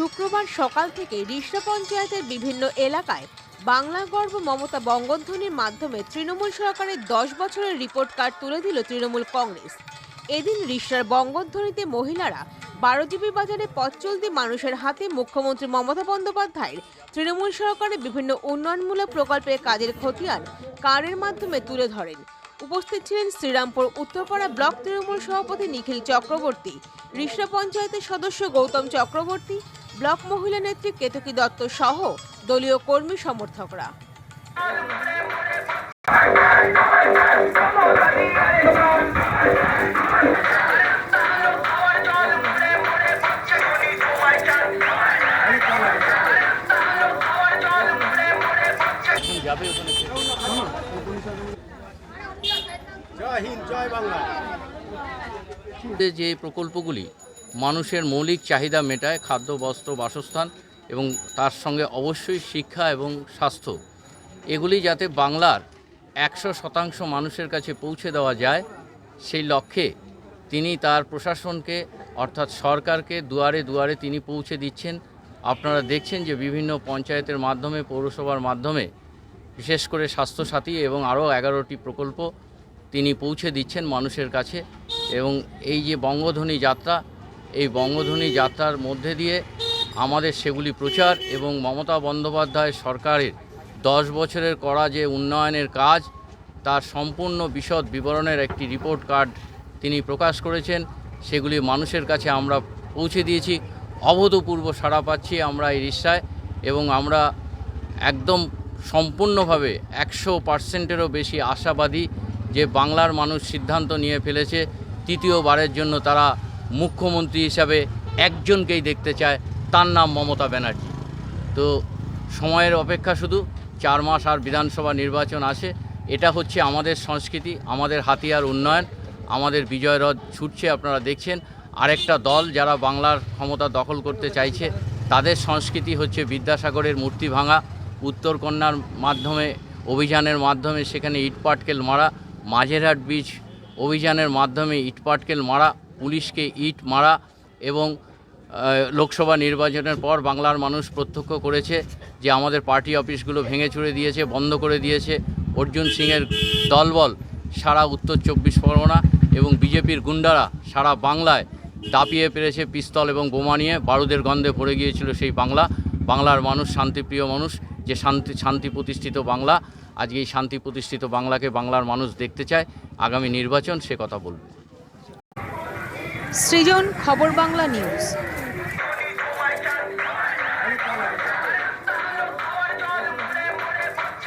শুক্রবার সকাল থেকে রিষড়া পঞ্চায়েতের বিভিন্ন এলাকায় বাংলা গর্ব মমতা বঙ্গধ্বনির মাধ্যমে তৃণমূল সরকারের দশ বছরের রিপোর্ট কার্ড তুলে দিল তৃণমূল কংগ্রেস। এদিন রিষড়ার বঙ্গধ্বনিতে মহিলারা বারোজিবি বাজারে পথ চলতি মানুষের হাতে মুখ্যমন্ত্রী মমতা বন্দ্যোপাধ্যায়ের তৃণমূল সরকারের বিভিন্ন উন্নয়নমূলক প্রকল্পের কাজের খতিয়ান কার্ডের মাধ্যমে তুলে ধরেন। উপস্থিত ছিলেন শ্রীরামপুর উত্তরপাড়া ব্লক তৃণমূল সভাপতি নিখিল চক্রবর্তী রিষড়া পঞ্চায়েতের সদস্য গৌতম চক্রবর্তী ব্লক মহিলা নেত্রী কেতকী দত্ত সহ দলীয় কর্মী সমর্থকরা। জয় হিন্দ জয় বাংলা। যে প্রকল্পগুলি মানুষের মৌলিক চাহিদা মেটায় খাদ্য, বস্ত্র, বাসস্থান এবং তার সঙ্গে অবশ্যই শিক্ষা এবং স্বাস্থ্য। এগুলি যাতে বাংলার একশো শতাংশ মানুষের কাছে পৌঁছে দেওয়া যায়, সেই লক্ষ্যে তিনি তার প্রশাসনকে, অর্থাৎ সরকারকে দুয়ারে দুয়ারে তিনি পৌঁছে দিচ্ছেন। আপনারা দেখছেন যে বিভিন্ন পঞ্চায়েতের মাধ্যমে, পৌরসভার মাধ্যমে, বিশেষ করে স্বাস্থ্যসাথী এবং আরও এগারোটি প্রকল্প তিনি পৌঁছে দিচ্ছেন মানুষের কাছে এবং এই যে বঙ্গধ্বনি যাত্রা এই বঙ্গধ্বনি যাত্রার মধ্যে দিয়ে আমাদের সেগুলি প্রচার এবং মমতা বন্দ্যোপাধ্যায় সরকারের দশ বছরের করা যে উন্নয়নের কাজ, তার সম্পূর্ণ বিশদ বিবরণের একটি রিপোর্ট কার্ড তিনি প্রকাশ করেছেন। সেগুলি মানুষের কাছে আমরা পৌঁছে দিয়েছি। অভূতপূর্ব সাড়া পাচ্ছি আমরা এই রিক্সায় এবং আমরা একদম সম্পূর্ণভাবে একশো পার্সেন্টেরও বেশি আশাবাদী যে বাংলার মানুষ সিদ্ধান্ত নিয়ে ফেলেছে। তৃতীয়বারের জন্য তারা মুখ্যমন্ত্রী হিসাবে একজনকেই দেখতে চায়, তার নাম মমতা ব্যানার্জি। তো সময়ের অপেক্ষা শুধু, চার মাস আর বিধানসভা নির্বাচন আসে, এটা হচ্ছে আমাদের সংস্কৃতি, আমাদের হাতিয়ার উন্নয়ন, আমাদের বিজয়রথ ছুটছে আপনারা দেখছেন। আরেকটা দল যারা বাংলার ক্ষমতা দখল করতে চাইছে, তাদের সংস্কৃতি হচ্ছে বিদ্যাসাগরের মূর্তি ভাঙা উত্তরকন্যার মাধ্যমে, অভিযানের মাধ্যমে সেখানে ইটপাটকেল মারা, মাঝেরহাট বীজ অভিযানের মাধ্যমে ইটপাটকেল মারা পুলিশকে ইট মারা এবং লোকসভা নির্বাচনের পর বাংলার মানুষ প্রত্যক্ষ করেছে যে আমাদের পার্টি অফিসগুলো ভেঙে চুরে দিয়েছে, বন্ধ করে দিয়েছে। অর্জুন সিংয়ের দলবল সারা উত্তর চব্বিশ পরগনা এবং বিজেপির গুন্ডারা সারা বাংলায় দাপিয়ে পেরেছে পিস্তল এবং বোমা নিয়ে। বারুদের গন্ধে পড়ে গিয়েছিল সেই বাংলা। বাংলার মানুষ, শান্তিপ্রিয় মানুষ, যে শান্তি শান্তি প্রতিষ্ঠিত বাংলা। আজকে এই শান্তি প্রতিষ্ঠিত বাংলাকে বাংলার মানুষ দেখতে চায়। আগামী নির্বাচন সে কথা বলবে। সৃজন খবর বাংলা নিউজ।